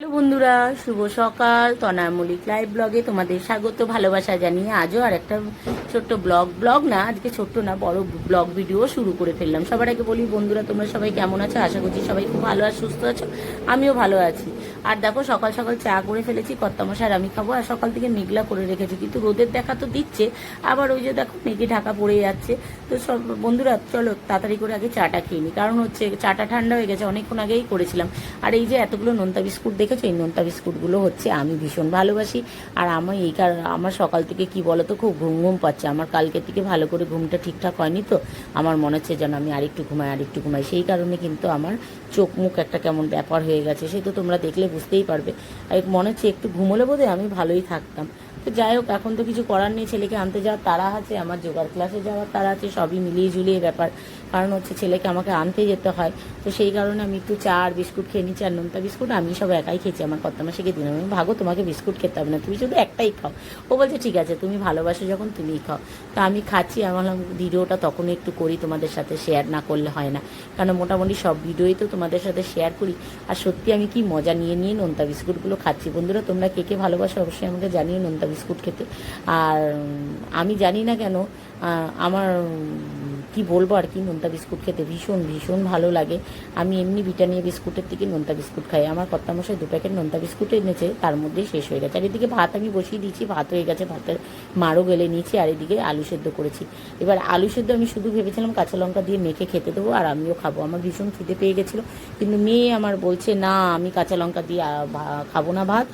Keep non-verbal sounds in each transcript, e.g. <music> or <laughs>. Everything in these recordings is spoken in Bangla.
হ্যালো বন্ধুরা, শুভ সকাল। তনার মলিক লাইভ ব্লগে তোমাদের স্বাগত, ভালোবাসা জানিয়ে আজও আর একটা ছোট্ট ব্লগ ব্লগ না, আজকে ছোট্ট না, বড় ব্লগ ভিডিও শুরু করে ফেললাম। সবার আগে বলি, বন্ধুরা, তোমরা সবাই কেমন আছো? আশা করছি সবাই খুব ভালো আর সুস্থ আছো। আমিও ভালো আছি। আর দেখো, সকাল সকাল চা করে ফেলেছি কর্তামশার আমি খাব, আর সকাল থেকে মেঘলা করে রেখেছি। কিন্তু রোদের দেখা তো দিচ্ছে, আবার ওই যে দেখো, মেঘে ঢাকা পড়ে যাচ্ছে। তো সব বন্ধুরা, চলো তাড়াতাড়ি করে আগে চাটা খেয়ে নিই কারণ হচ্ছে, চাটা ঠান্ডা হয়ে গেছে, অনেকক্ষণ আগেই করেছিলাম। আর এই যে এতগুলো নোনতা বিস্কুট দেখেছ? এই নোনতা বিস্কুটগুলো হচ্ছে আমি ভীষণ ভালোবাসি। আর আমার এই কারণ আমার সকাল থেকে কি বলতো, খুব ঘুম ঘুম পাচ্ছে। আমার কালকে থেকে ভালো করে ঘুমটা ঠিকঠাক হয়নি তো। আমার মনে হচ্ছে যেন আমি আরেকটু ঘুমাই আরেকটু ঘুমাই। সেই কারণে কিন্তু আমার চোখ মুখ একটা কেমন ব্যাপার হয়ে গেছে, সে তো তোমরা দেখলে বুঝতেই পারবে। আর মনে হচ্ছে একটু ঘুমোলে বোধহয় আমি ভালোই থাকতাম। তো যাই হোক, এখন তো কিছু করার নেই, ছেলেকে আনতে যাওয়ার তারা আছে, আমার যোগার ক্লাসে যাওয়ার তারা আছে, সবই মিলিয়ে ঝুলিয়ে ব্যাপার। কারণ হচ্ছে ছেলেকে আমাকে আনতে যেতে হয়। তো সেই কারণে আমি একটু চা আর বিস্কুট খেয়ে নিচ্ছি, আর নোনতা বিস্কুট আমি সব একাই খেয়েছি, আমার কত মাসেকে দিন আমি ভাগো, তোমাকে বিস্কুট খেতে হবে না, তুমি শুধু একটাই খাও। ও বলছে, ঠিক আছে, তুমি ভালোবাসো যখন তুমিই খাও। তো আমি খাচ্ছি আমার ভিডিওটা তখনই একটু করি, তোমাদের সাথে শেয়ার না করলে হয় না। কারণ মোটামুটি সব ভিডিওই তো তোমাদের সাথে শেয়ার করি। আর সত্যি আমি কি মজা নিয়ে নিয়ে নোনতা বিস্কুটগুলো খাচ্ছি। বন্ধুরা, তোমরা কে কে ভালোবাসো অবশ্যই আমাকে জানিয়ে নোনতা বিস্কুট খেতে। আর আমি জানি না কেন আমার কি বলব? আর কি নোনতা বিস্কুট খেতে ভীষণ ভীষণ ভালো লাগে। আমি এমনি বিটানিয়া বিস্কুটের থেকে নোনতা বিস্কুট খাই। আমার কর্তামশাই দু প্যাকেট নোনতা বিস্কুট এনেছে, তার মধ্যে শেষ হয়ে গেছে। আর এদিকে ভাত আমি বসিয়ে দিয়েছি, ভাত হয়ে গেছে, ভাতের মারও গেলে নিয়েছি, আর এদিকে আলু সেদ্ধ করেছি। এবার আলু সেদ্ধ আমি শুধু ভেবেছিলাম কাঁচা লঙ্কা দিয়ে মেখে খেতে দেবো, আর আমিও খাব। আমার ভীষণ খিদে পেয়ে গেছিল। কিন্তু মেয়ে আমার বলছে, না, আমি কাঁচা লঙ্কা দিয়ে খাব না ভাত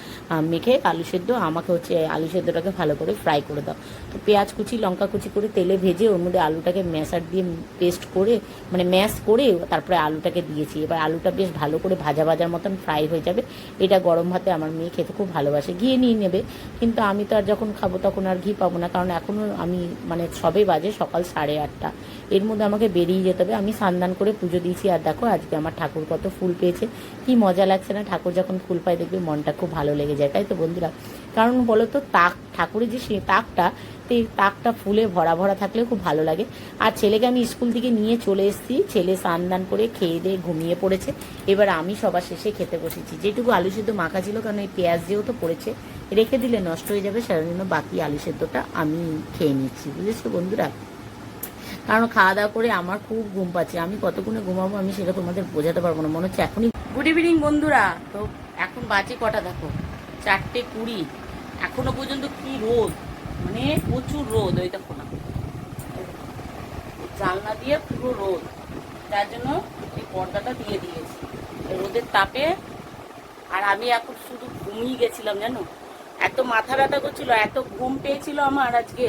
মেখে আলু সেদ্ধ। আমাকে হচ্ছে আলু সেদ্ধটাকে ভালো করে ফ্রাই করে দাও। তো পেঁয়াজ কুচি, লঙ্কা কুচি করে তেলে ভেজে ওর মধ্যে আলুটাকে ম্যাশার দিয়ে পেস্ট করে মানে ম্যাশ করে তারপরে আলুটাকে দিয়েছি। এবার আলুটা বেশ ভালো করে ভাজা ভাজার মতন ফ্রাই হয়ে যাবে। এটা গরম ভাতে আমার মেয়ে খেতে খুব ভালোবাসে। ঘি নিয়ে নেবে। কিন্তু আমি তো আর যখন খাব তখন আর ঘি পাবো না। কারণ এখনও আমি মানে সবে বাজে সকাল সাড়ে আটটা। এর মধ্যে আমাকে বেরিয়ে যেতে হবে। আমি স্নান করে পুজো দিয়েছি। আর দেখো, আজকে আমার ঠাকুর কত ফুল পেয়েছে। কি মজা লাগছে না? ঠাকুর যখন ফুল পায় দেখবে মনটা খুব ভালো লেগে যায়। তাই তো বন্ধুরা? কারণ বলো তো তাক, ঠাকুরের যে সে তাকটা তো এই তাকটা ফুলে ভরা ভরা থাকলে খুব ভালো লাগে। আর ছেলেকে আমি স্কুল থেকে নিয়ে চলে এসেছি। ছেলে স্নান করে খেয়ে দিয়ে ঘুমিয়ে পড়েছে। এবার আমি সবার শেষে খেতে বসেছি। যেটুকু আলু সেদ্ধ মাখা ছিল, কারণ এই পেঁয়াজ যেহেতু পড়েছে, রেখে দিলে নষ্ট হয়ে যাবে সেটার জন্য বাকি আলু সেদ্ধটা আমি খেয়ে নিচ্ছি। বুঝেছ বন্ধুরা? কারণ খাওয়া দাওয়া করে আমার খুব ঘুম পাচ্ছে। আমি কতক্ষণে ঘুমাবো আমি সেটা তোমাদের বোঝাতে পারব না। মনে হচ্ছে এখনই গুড ইভিনিং বন্ধুরা। তো এখন বাজে কটা দেখো? চারটে কুড়ি। এখনও পর্যন্ত কি রোদ? মানে প্রচুর রোদ, ওই দেখো না। জানলা দিয়ে পুরো রোদ। তার জন্য এই পর্দাটা দিয়ে দিয়েছি। রোদের তাপে আর আমি এখন শুধু ঘুমিয়ে গেছিলাম, জানো? এত মাথা ব্যথা করছিল, এত ঘুম পেয়েছিল আমার আজকে।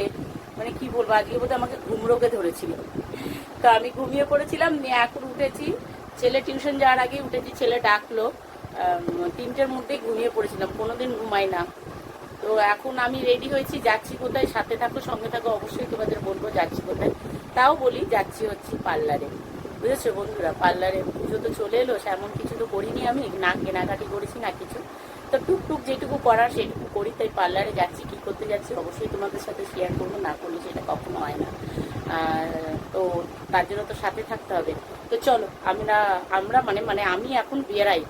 মানে কি বলব, আজকে বোধহয় আমাকে ঘুম রোগে ধরেছিল। তো আমি ঘুমিয়ে পড়েছিলাম, নিয়ে এখন উঠেছি। ছেলে টিউশন যাওয়ার আগে উঠেছি, ছেলে ডাকলো। তিনটের মধ্যেই ঘুমিয়ে পড়েছিলাম, কোনোদিন ঘুমাই না। তো এখন আমি রেডি হয়েছি, যাচ্ছি কোথায়? সাথে থাকো, সঙ্গে থাকো, অবশ্যই তোমাদের বলব যাচ্ছি কোথায়। তাও বলি, যাচ্ছি হচ্ছে পার্লারে। বুঝেছ বন্ধুরা? পার্লারে পুজো তো চলে এলো এমন কিছু তো করিনি আমি। না, কেনাকাটি করেছি, না কিছু। তো টুকটুক যেটুকু করার, সেটুকু করি। তাই পার্লারে যাচ্ছি, কি করতে যাচ্ছি অবশ্যই তোমাদের সাথে শেয়ার করব, না করলে সেটা কখনো হয় না। তো তার জন্য তো সাথে থাকতে হবে। তো চলো, আমরা আমরা মানে মানে আমি এখন বেরাই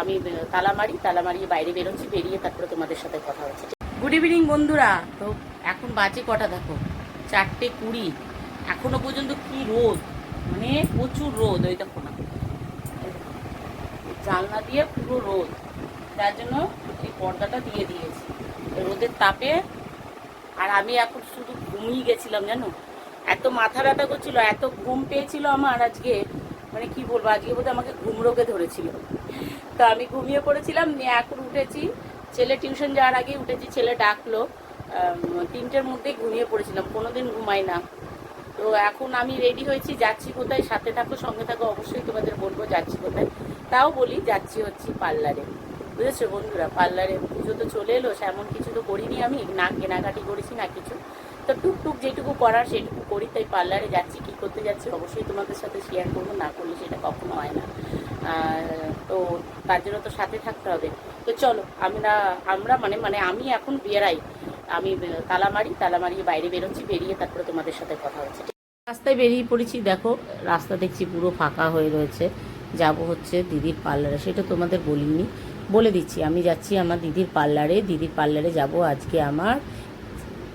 আমি তালা মারি তালা মারিয়ে বাইরে বেরোচ্ছি, বেরিয়ে তারপরে তোমাদের সাথে কথা হচ্ছে। গুড ইভিনিং বন্ধুরা। তো এখন বাজে কটা দেখো? চারটে কুড়ি। এখনও পর্যন্ত কি রোদ? মানে প্রচুর রোদ ওই দেখো না। জানলা দিয়ে পুরো রোদ। তার জন্য এই পর্দাটা দিয়ে দিয়েছি। রোদের তাপে আর আমি এখন শুধু ঘুমিয়ে গেছিলাম, জানো? এত মাথা ব্যথা করছিল, এত ঘুম পেয়েছিল আমার আজকে। মানে কি বলব? আজকে বোধহয় আমাকে ঘুম রোগে ধরেছিল। তো আমি ঘুমিয়ে পড়েছিলাম, নিয়ে এখন উঠেছি। ছেলে টিউশন যাওয়ার আগে উঠেছি, ছেলে ডাকলো। তিনটের মধ্যেই ঘুমিয়ে পড়েছিলাম, কোনোদিন ঘুমাই না। তো এখন আমি রেডি হয়েছি, যাচ্ছি কোথায়? সাথে থাকো, সঙ্গে থাকো, অবশ্যই তোমাদের বলব যাচ্ছি কোথায়। তাও বলি, যাচ্ছি হচ্ছি পার্লারে। বুঝেছ বন্ধুরা? পার্লারে পুজো তো চলে এলো এমন কিছু তো করিনি আমি। না কেনাকাটি করেছি না কিছু। তো টুকটুক যেটুকু করার সেটুকু করি, তাই পার্লারে যাচ্ছি, কি করতে যাচ্ছি অবশ্যই তোমাদের সাথে শেয়ার করব, না করলে সেটা কখনো হয় না। তো তার জন্য তো সাথে থাকতে হবে। তো চলো আমরা আমরা মানে মানে আমি এখন বেরাই আমি তালামারি তালা মারি তালা মারিয়ে বাইরে বেরোচ্ছি, বেরিয়ে তারপরে তোমাদের সাথে কথা হচ্ছে। রাস্তায় বেরিয়ে পড়েছি, দেখো, রাস্তা দেখছি পুরো ফাঁকা হয়ে রয়েছে। যাব হচ্ছে দিদির পার্লারে, সেটা তোমাদের বলিনি। বলে দিচ্ছি, আমি যাচ্ছি আমার দিদির পার্লারে দিদির পার্লারে যাব আজকে আমার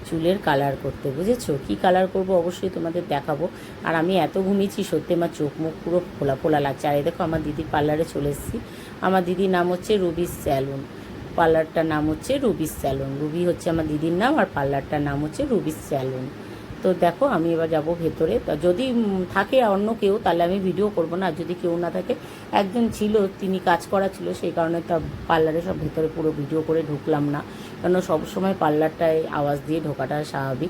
চুলের কালার করতে, বুঝেছ? কি কালার করব? অবশ্যই তোমাদের দেখাবো। আর আমি এত ঘুমিয়েছি, সত্যি আমার চোখ মুখ পুরো ফোলা ফোলা লাগছে। আর এই দেখো, আমার দিদির পার্লারে চলে এসেছি। আমার দিদির নাম হচ্ছে রুবিস স্যালুন পার্লারটার নাম হচ্ছে রুবিস স্যালুন রুবি হচ্ছে আমার দিদির নাম, আর পার্লারটার নাম হচ্ছে রুবিস স্যালুন তো দেখো, আমি এবার যাব ভেতরে। তা যদি থাকে অন্য কেউ, তাহলে আমি ভিডিও করব না। আর যদি কেউ না থাকে, একজন ছিল, তিনি কাজ করা ছিল, সেই কারণে তা পার্লারে সব ভেতরে পুরো ভিডিও করে ঢুকলাম না। কেন সবসময় পার্লারটায় আওয়াজ দিয়ে ঢোকাটা স্বাভাবিক।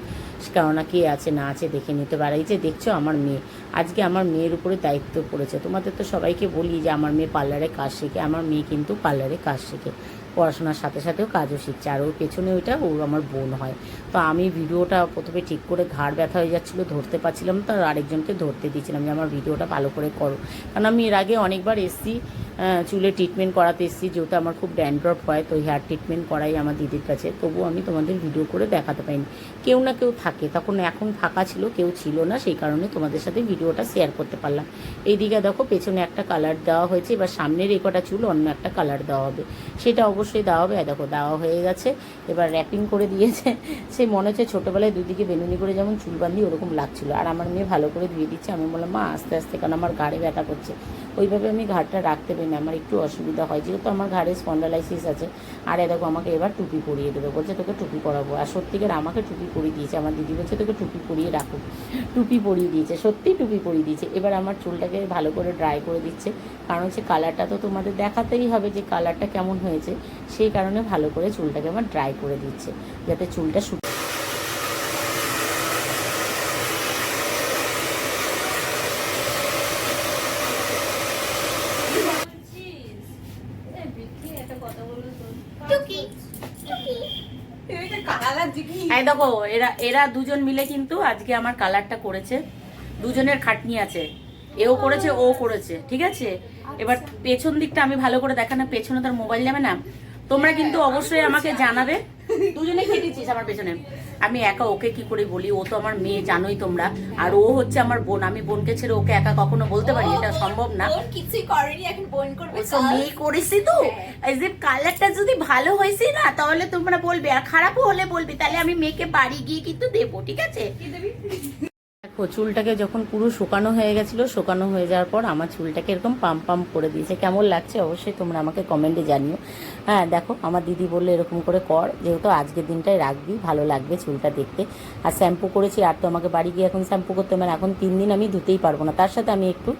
কেননা কে আছে, না আছে, দেখে নিতে পারে। এই যে দেখছ, আমার মেয়ে। আজকে আমার মেয়ের উপরে দায়িত্ব পড়েছে। তোমাদের তো সবাইকে বলি যে, আমার মেয়ে পার্লারে কাজ শেখে। আমার মেয়ে কিন্তু পার্লারে কাজ শেখে। পড়াশোনার সাথে সাথেও কাজও শিখছে। আর ওর পেছনে ওইটা, ওর আমার বোন হয়। তো আমি ভিডিওটা প্রথমে ঠিক করে ঘাড় ব্যথা হয়ে যাচ্ছিল, ধরতে পারছিলাম তো আরেকজনকে ধরতে দিয়েছিলাম যে, আমার ভিডিওটা ভালো করে করো। কারণ আমি এর আগে অনেকবার এসছি চুলে ট্রিটমেন্ট করাতে এসেছি, যেহেতু আমার খুব ড্যান্ড্রফ হয়, তো হেয়ার ট্রিটমেন্ট করাই আমার দিদির কাছে। তবু আমি তোমাদের ভিডিও করে দেখাতে পারিনি। কেউ না কেউ থাকে, তখন এখন ফাঁকা ছিল, কেউ ছিল না, সেই কারণে তোমাদের সাথে ভিডিওটা শেয়ার করতে পারলাম। এইদিকে দেখো, পেছনে একটা কালার দেওয়া হয়েছে, এবার সামনের এই কটা চুল, অন্য একটা কালার দেওয়া হবে। সেটা অবশ্যই দেওয়া হবে। আর দেখো, দেওয়া হয়ে গেছে। এবার র্যাপিং করে দিয়েছে। সে মনে হচ্ছে ছোটোবেলায় দুদিকে বেনুনি করে যেমন চুল বাঁধি ওরকম লাগছিল। আর আমার মেয়ে ভালো করে ধুয়ে দিচ্ছে। আমি বললাম, মা, আস্তে আস্তে। কারণ আমার গাড়ি ব্যথা করছে। ওইভাবে আমি ঘাড়টা রাখতে পারি না আমার একটু অসুবিধা হয়। যেহেতু আমার ঘাড়ে স্পন্ডালাইসিস আছে, আর এ দেখো আমাকে এবার টুপি পরিয়ে দেবে, বলছে তোকে টুপি পরাবো। আর সত্যিকার আমাকে টুপি পরিয়ে দিয়েছে, আমার দিদি বলছে তোকে টুপি পরিয়ে রাখো। টুপি পরিয়ে দিয়েছে সত্যি টুপি পরিয়ে দিয়েছে। এবার আমার চুলটাকে ভালো করে ড্রাই করে দিচ্ছে, কারণ হচ্ছে কালারটা তো তোমাদের দেখাতেই হবে যে কালারটা কেমন হয়েছে, সেই কারণে ভালো করে চুলটাকে আমার ড্রাই করে দিচ্ছে, যাতে চুলটা শুক এই দেখো এরা এরা দুজন মিলে কিন্তু আজকে আমার কালারটা করেছে। দুজনের খাটনি আছে। এও করেছে ও করেছে ঠিক আছে? এবার পেছন দিকটা আমি ভালো করে দেখানো পেছনে তার মোবাইল যাবে না? তোমরা কিন্তু অবশ্যই আমাকে জানাবে। দুজনে খেটেছিস আমার পেছনে। আমি একা ওকে কি করে বলি? ও তো আমার মেয়ে জানোই তোমরা। আর ও হচ্ছে আমার বোন। আমি বোনকে ছেড়ে ওকে একা কখনো বলতে পারি এটা সম্ভব না। কিছুই করেনি এখন বোন করবে তো মেয়ে করেছি তো। এজ যে কালারটা যদি ভালো হয়েছে না তাহলে তোমরা বলবে। আর খারাপও হলে বলবি। তাহলে আমি মেয়েকে বাড়ি গিয়ে কিন্তু দেবো ঠিক আছে? চুলটাকে যখন পুরো শুকানো হয়ে গেছিল, শুকানো হয়ে যাওয়ার পর আমার চুলটাকে এরকম পাম্প পাম্প করে দিয়েছে। কেমন লাগছে অবশ্যই তোমরা আমাকে কমেন্টে জানিও। হ্যাঁ দেখো, আমার দিদি বললে এরকম করে কর, যেহেতু আজকের দিনটাই রাখবি, ভালো লাগবে চুলটা দেখতে। আর শ্যাম্পু করেছি, আর তো আমাকে বাড়ি গিয়ে এখন শ্যাম্পু করতে মানে এখন তিন দিন আমি ধুতেই পারব না। তার সাথে আমি একটু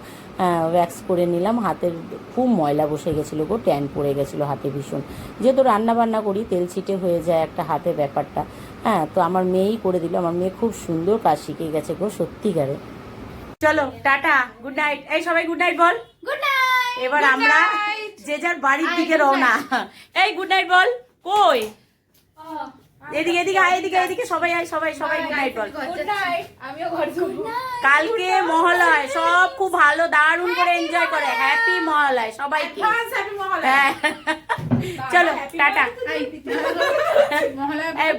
ওয়্যাক্স করে নিলাম। হাতের খুব ময়লা বসে গেছিল গো ট্যান পড়ে গেছিল হাতে ভীষণ। যেহেতু রান্না বান্না করি তেল ছিটে হয়ে যায় একটা হাতে ব্যাপারটা। হ্যাঁ তো আমার মেয়েই করে দিল। আমার মেয়ে খুব সুন্দর কাজ শিখে গেছে গো সত্যিকারে। চলো টাটা গুড নাইট এই সবাই গুড নাইট বল। গুড নাইট এবার আমরা যে যার বাড়ির দিকে রওনা। এই গুড নাইট বল কই? এদিকে এদিকে আয় এদিকে এদিকে সবাই আয় সবাই সবাই গুড নাইট বল আমিও ঘর কালকে মহালয় সব খুব ভালো দারুণ করে এনজয় করে। হ্যাপি মহালয় সবাইকে। হ্যাঁ। <laughs> চলো টাটা। <laughs>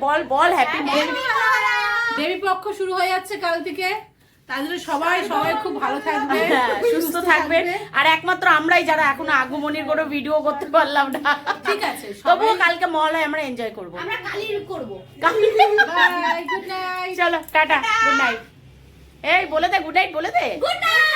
বল। বল হ্যাপি দেবী পক্ষ শুরু হয়ে যাচ্ছে কাল থেকে। তার জন্য সবাই সবাই খুব ভালো থাকবে। হ্যাঁ, সুস্থ থাকবে। আর একমাত্র আমরাই যারা এখনও আগমনীর কোনো ভিডিও করতে পারলাম না। ঠিক আছে তবুও কালকে মহলায় আমরা এনজয় করব। আমরা কালির করব। বাই গুড নাইট চলো টাটা গুড নাইট এই বলে দে গুড নাইট বলে দে। Good night